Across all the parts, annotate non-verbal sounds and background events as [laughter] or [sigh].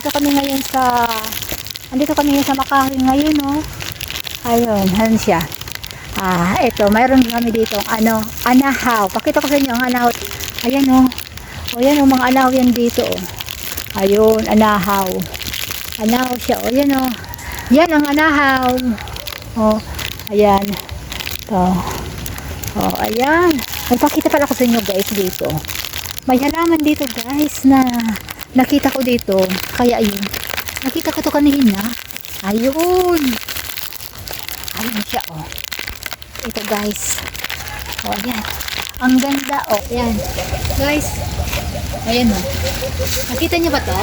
andito kami ngayon sa andito kami ngayon sa Makati ngayon, oh. Ayun, han siya. Ah, ito, mayroon kami dito ano, anahaw. Pakita ko sa inyo ang anahaw. Ayan oh. O yan oh, mga anahaw yan dito oh. Ayun, anahaw. Anahaw siya. O yan oh. Yan ang anahaw. Oh, ayan. To. Oh, ayan. Magpakita pala ko sa inyo guys dito. May halaman dito guys na nakita ko dito. Kaya ayun. Nakita ko to kanina. Ayun. Ayun siya oh. Ito guys. Oh, ayan. Ang ganda oh. Ayan. Guys. Ayan oh. Nakita niyo ba to?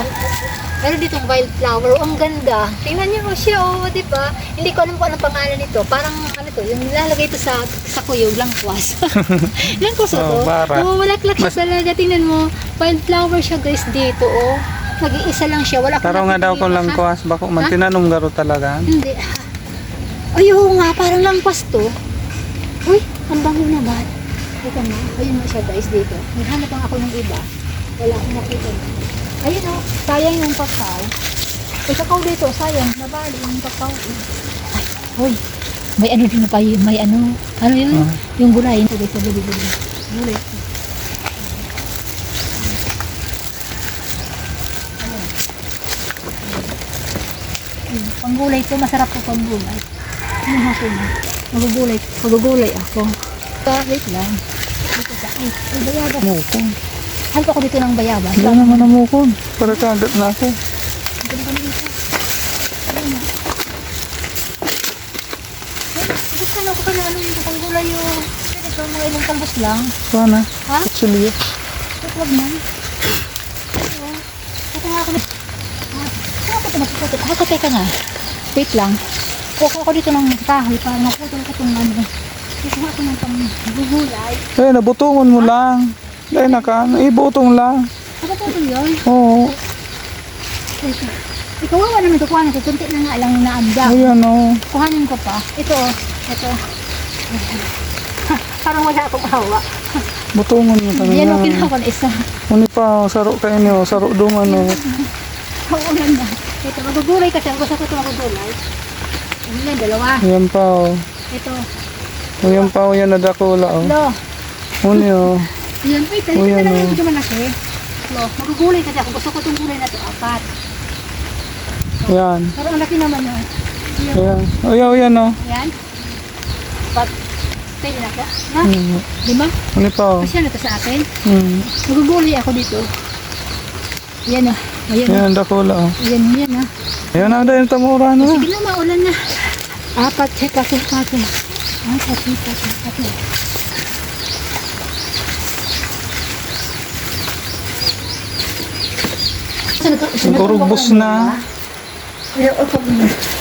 Meron ditong wildflower. Oh, ang ganda. Tingnan niyo oh, siya oh, di ba? Hindi ko alam kung anong pangalan nito. Parang ano to, yung nilalagay ito sa sa kuyog, langkwas. [laughs] langkwas oh, to. Oh, bara. Oh, walaklak siya talaga. Tingnan mo. Wildflower siya guys dito oh. Nag-iisa lang siya. Wala Taro nga daw ko lang kuwas. Bako man tinanong garo talaga. Hindi. Ay, oo nga. Parang langkwas to. Uy, ang bango naman. Ito na. Ayun na siya guys dito. Naghanap lang ako ng iba. Wala akong nakita. Ayun o. Sayang yung kakao. May kakao dito. Sayang. Nabali yung kakao. Ay, uy. May ano din na pa yun. May ano. Ano yun? Ah. Yung gulay. Ito guys. Gulay. Gulay. Gulay. Panggulay to, masarap to panggulay. Ano ako na? Magugulay. Magugulay ako. Ah, wait lang. Dito sa, ay, ay bayabas. Mukon. Halko ko dito ng bayabas. Wala naman ang mukon. Para kagat na ako. Dito. Na. Gusto na ako ka na ano yung panggulay yung ito, mga ilang talbos lang. Sana. Ha? Actually, Ito, wag man. Ito nga ako na. Ah, ako ito matututot? Ako, teka nga. Wait lang. Kuha ako dito ng kahoy para maputol ko itong ano. Nga ako ng panggugulay. eh, nabutungon mo lang. Dahil naka, ibutong lang. Ano po ito yun? Oo. Ito. Ikaw wala naman ito. Kuhanin ko. Kunti na nga lang naanda. Ayan o. Kuhanin ko pa. Ito oh. Ito. [laughs] Parang wala akong hawa. Butungon mo talaga. Yan ang kinuha ko na isa. Muni pa, saro kayo niyo. Saro duman o. Kaulan na. Ito. Magugulay kasi. Gusto ko ito magugulay. Ano yan? Dalawa. Ayan pa o. Ito. Ayan pa o. Yan na dakula o. Lo. Muni o. Yan. Dali Uy, ka na lang. ano? Hindi malaki. Lo. Magugulay kasi ako. Gusto ko itong gulay na ito. Apat. Ayan. Pero ang laki naman yun. Yan. Ayan. Ayan, ayan o. Ayan. Apat. Pwede na ko. Ha? Hmm. Lima? Muni pa o. Kasi na ito sa akin. Hmm. Magugulay ako dito. Yan ah. Ayan ah. Ayan, dakula o. Ayan, yan ah. Ayan na, dahil tamura na. Sige na, maulan na. Apat, check ako, pati. Apat, check ako, pati. Siguro bus na. Pero, oh, pag-